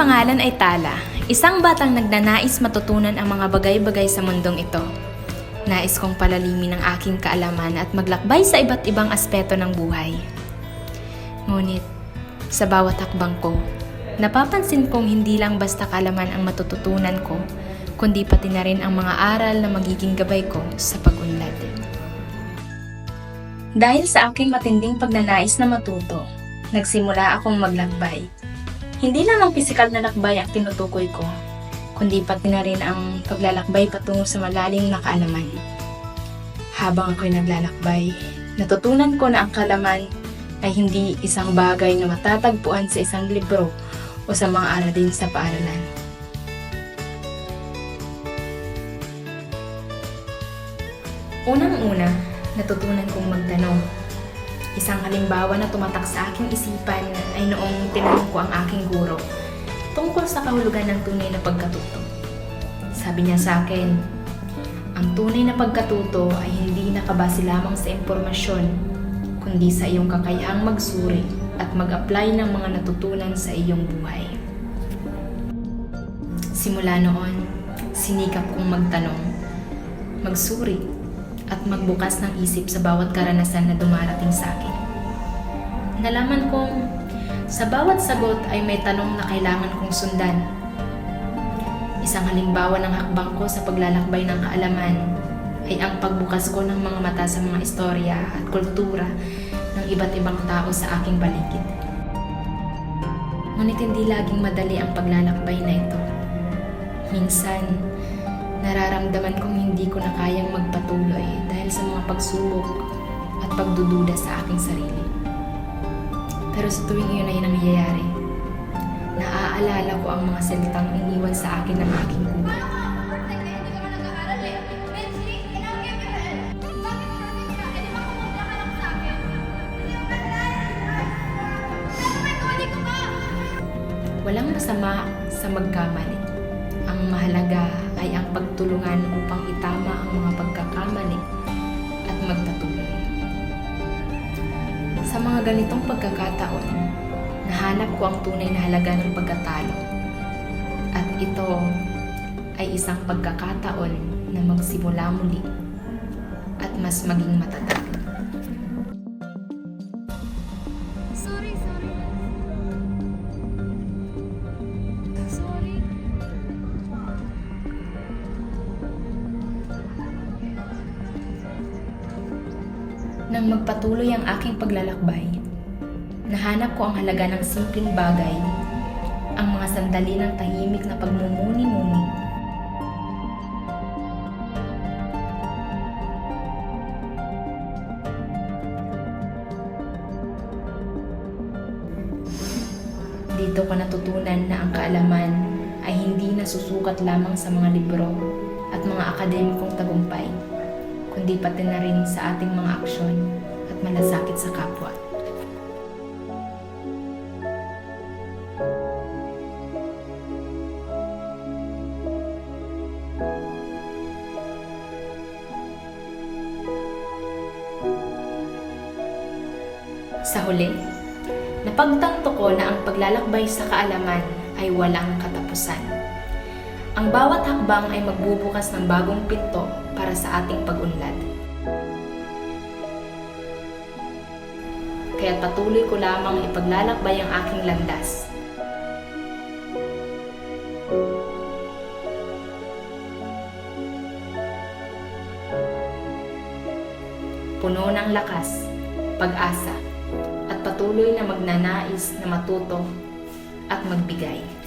pangalan ay Tala, isang batang nagnanais matutunan ang mga bagay-bagay sa mundong ito. Nais kong palalimin ang aking kaalaman at maglakbay sa iba't ibang aspeto ng buhay. Ngunit, sa bawat hakbang ko, napapansin kong hindi lang basta kaalaman ang matututunan ko, kundi pati na rin ang mga aral na magiging gabay ko sa pag-unlad. Dahil sa aking matinding pagnanais na matuto, nagsimula akong maglakbay. Hindi lang ang pisikal na lakbay ang tinutukoy ko, kundi pati na rin ang paglalakbay patungo sa malalim na kaalaman. Habang ako'y naglalakbay, natutunan ko na ang kaalaman ay hindi isang bagay na matatagpuan sa isang libro o sa mga aralin sa paaralan. Unang-una, natutunan kong magtanong. Isang halimbawa na tumatak sa aking isipan ay noong tinanong ko ang aking guro tungkol sa kahulugan ng tunay na pagkatuto. Sabi niya sa akin, ang tunay na pagkatuto ay hindi nakabase lamang sa impormasyon, kundi sa iyong kakayahang magsuri at mag-apply ng mga natutunan sa iyong buhay. Simula noon, sinikap kong magtanong, magsuri, at magbukas ng isip sa bawat karanasan na dumarating sa akin. Nalaman kong sa bawat sagot ay may tanong na kailangan kong sundan. Isang halimbawa ng hakbang ko sa paglalakbay ng kaalaman ay ang pagbukas ko ng mga mata sa mga istorya at kultura ng iba't ibang tao sa aking paligid. Ngunit hindi laging madali ang paglalakbay na ito. Minsan, nararamdaman kong hindi ko na kayang magpatuloy pagsubok at pagdududa sa aking sarili. Pero sa tuwing iyon ay nangyayari, naaalala ko ang mga salitang iniwan sa akin ng aking guro. Walang masama sa magkamali. Ang mahalaga ay ang pagtulungan upang itama mga ganitong pagkakataon, nahanap ko ang tunay na halaga ng pagkatalo. At ito ay isang pagkakataon na magsimula muli at mas maging matatag. Sorry, sorry. Nang magpatuloy ang aking paglalakbay, nahanap ko ang halaga ng simpleng bagay, ang mga sandali ng tahimik na pagmumuni-muni. Dito ko natutunan na ang kaalaman ay hindi nasusukat lamang sa mga libro at mga akademikong tagumpay, kundi pati na rin sa ating mga aksyon at malasakit sa kapwa. Sa huli, napagtanto ko na ang paglalakbay sa kaalaman ay walang katapusan. Ang bawat hakbang ay magbubukas ng bagong pinto para sa ating pag-unlad. Kaya patuloy ko lamang ipaglalakbay ang aking landas. Puno ng lakas, pag-asa, at patuloy na magnanais na matuto at magbigay.